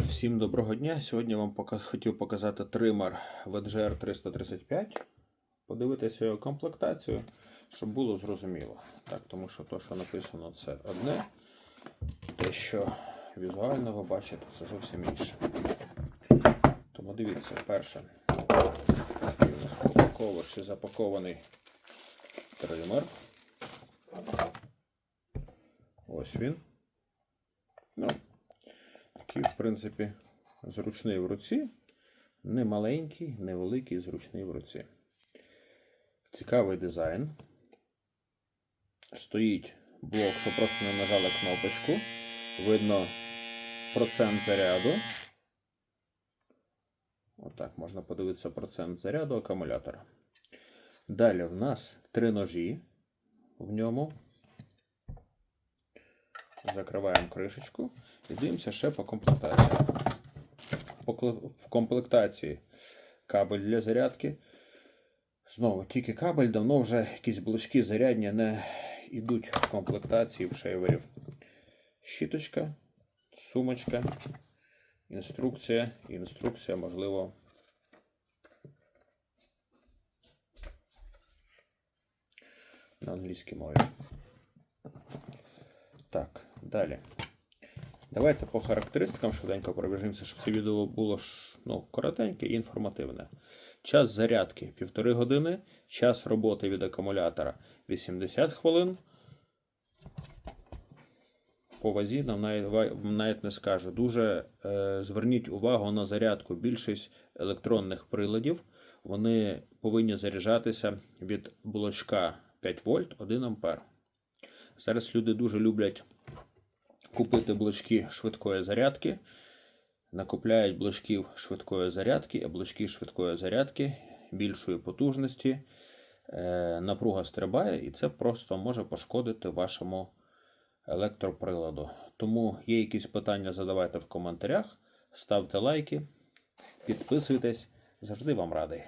Всім доброго дня. Сьогодні вам пока- хотів показати тример VGR 335. Подивитися його комплектацію, щоб було зрозуміло. Так, тому що те, що написано, це одне. Те, що візуально ви бачите, це зовсім інше. Тому дивіться, перше. Такий у нас упаковувавши запакований тример. Ось він. Ну, такий, в принципі, зручний в руці. Не маленький, не великий, зручний в руці. Цікавий дизайн. Стоїть блок, що просто не нажали кнопочку. Видно процент заряду. Отак, можна подивитися процент заряду акумулятора. Далі в нас три ножі в ньому. Закриваємо кришечку і дивимося ще по комплектації. В комплектації кабель для зарядки. Знову тільки кабель, давно вже якісь блочки зарядні не йдуть в комплектації в шейверів. Щіточка, сумочка, інструкція. Інструкція, можливо. На англійській мові. Так, далі. Давайте по характеристикам швиденько пробіжимося, щоб це відео було ну, коротеньке і інформативне. Час зарядки 1,5 години, час роботи від акумулятора 80 хвилин. По вазі нам навіть, навіть не скажу. Дуже е, зверніть увагу на зарядку. Більшість електронних приладів вони повинні заряджатися від блочка 5 вольт 1 ампер. Зараз люди дуже люблять купити блочки швидкої зарядки. Накупляють блочків швидкої зарядки, а блочки швидкої зарядки більшої потужності. Е, напруга стрибає, і це просто може пошкодити вашому електроприладу. Тому є якісь питання, задавайте в коментарях, ставте лайки, підписуйтесь. Завжди вам радий.